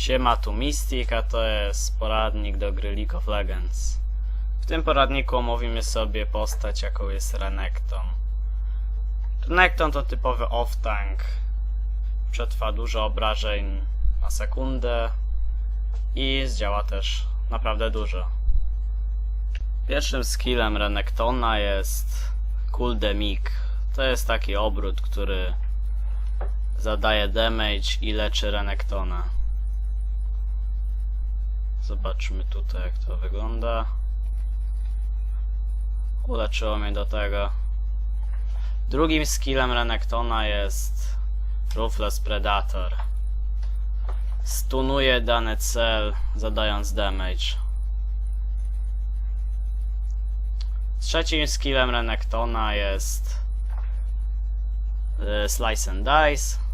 Siema, tu Mystic, a to jest poradnik do gry League of Legends. W tym poradniku omówimy sobie postać, jaką jest Renekton. Renekton to typowy off-tank. Przetrwa dużo obrażeń na sekundę i zdziała też naprawdę dużo. Pierwszym skillem Renektona jest Cool Demik. To jest taki obrót, który zadaje damage i leczy Renektona. Zobaczmy tutaj jak to wygląda. Uleczyło mnie do tego. Drugim skillem Renektona jest Ruthless Predator. Stunuje dany cel zadając damage. Trzecim skillem Renektona jest e, Slice and Dice.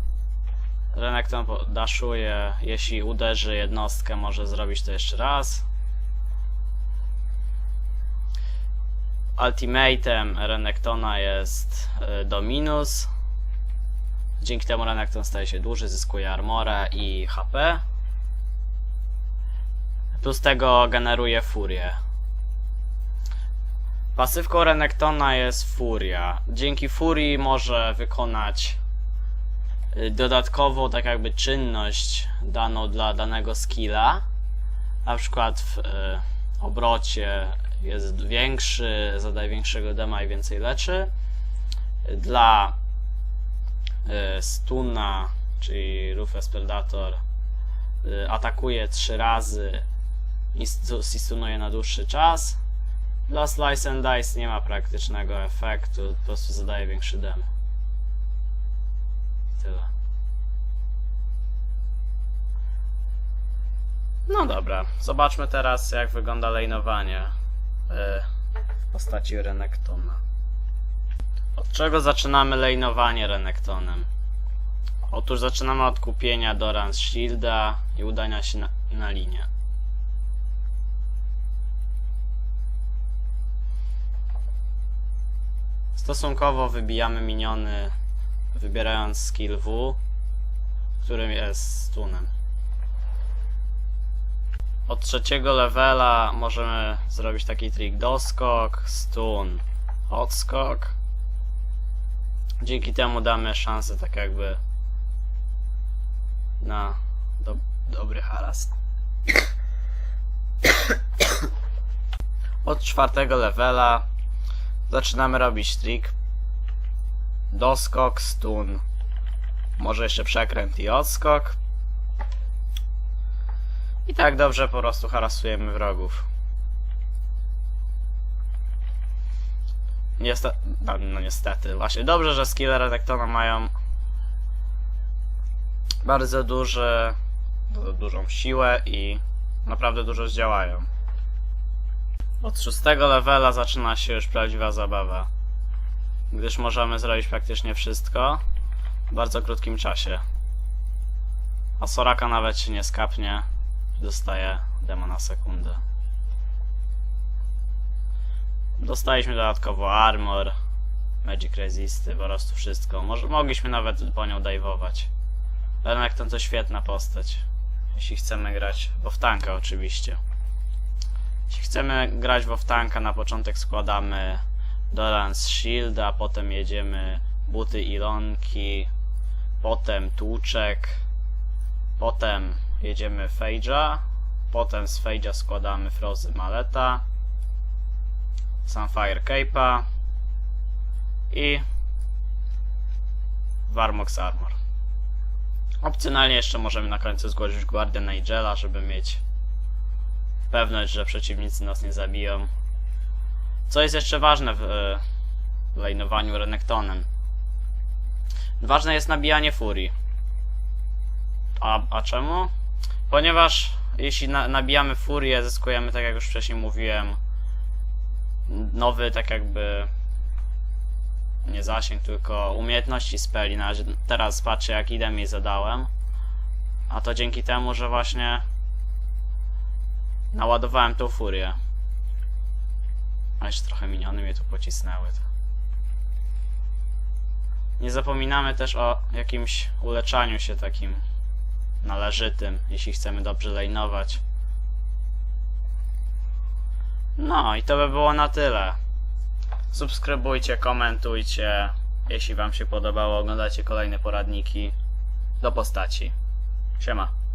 Renekton daszuje, jeśli uderzy jednostkę, może zrobić to jeszcze raz. Ultimatem Renektona jest e, Dominus. Dzięki temu Renekton staje się duży, zyskuje armorę i HP. Plus tego generuje furię. Pasywką Renektona jest furia. Dzięki furii może wykonać y, dodatkową tak jakby czynność daną dla danego skilla. Na przykład w y, obrocie jest większy, zadaje większego dema i więcej leczy. Dla y, stuna, czyli Rufus Predator y, atakuje 3 razy i stu- stunuje na dłuższy czas. Dla Slice and Dice nie ma praktycznego efektu, po prostu zadaje większy dem. Tyle. No dobra, zobaczmy teraz jak wygląda lejnowanie e, w postaci Renektona. Od czego zaczynamy lejnowanie Renektonem? Otóż zaczynamy od kupienia Doran's Shielda i udania się na, na linię. Stosunkowo wybijamy miniony wybierając skill W, którym jest stunem. Od trzeciego levela możemy zrobić taki trik doskok, stun, odskok. Dzięki temu damy szansę tak jakby na do, dobry haras. Od czwartego levela zaczynamy robić trik. Doskok, stun. Może jeszcze przekręt i odskok. I tak dobrze po prostu harasujemy wrogów. Niestety, no, no niestety, właśnie dobrze, że skille Renektona mają bardzo duży, du- dużą siłę i naprawdę dużo zdziałają. Od szóstego levela zaczyna się już prawdziwa zabawa. Gdyż możemy zrobić praktycznie wszystko w bardzo krótkim czasie. A Soraka nawet się nie skapnie, dostaje demo na sekundę. Dostaliśmy dodatkowo armor, magic resisty, po prostu wszystko. Może, mogliśmy nawet po nią dajwować. Renekton to świetna postać. Jeśli chcemy grać, bo w tanka oczywiście. Jeśli chcemy grać w tanka, na początek składamy Doran's Shield, a potem jedziemy buty Ilonki, potem Tłuczek, potem jedziemy Fejdża, potem z Fejdża składamy Frozy Maleta, Sunfire Cape'a i Varmox Armor. Opcjonalnie jeszcze możemy na końcu zgłosić Guardian Angela, żeby mieć pewność, że przeciwnicy nas nie zabiją. Co jest jeszcze ważne w e, lejnowaniu Renektonem? Ważne jest nabijanie furii. A, a czemu? Ponieważ jeśli na, nabijamy furię, zyskujemy, tak jak już wcześniej mówiłem, nowy, tak jakby nie zasięg, tylko umiejętności speli. Na razie teraz patrzę, jak idę mi zadałem. A to dzięki temu, że właśnie naładowałem tą furię. A jeszcze trochę miniony mnie tu pocisnęły. Nie zapominamy też o jakimś uleczaniu się takim należytym, jeśli chcemy dobrze lejnować. No i to by było na tyle. Subskrybujcie, komentujcie. Jeśli Wam się podobało, oglądacie kolejne poradniki do postaci. Siema.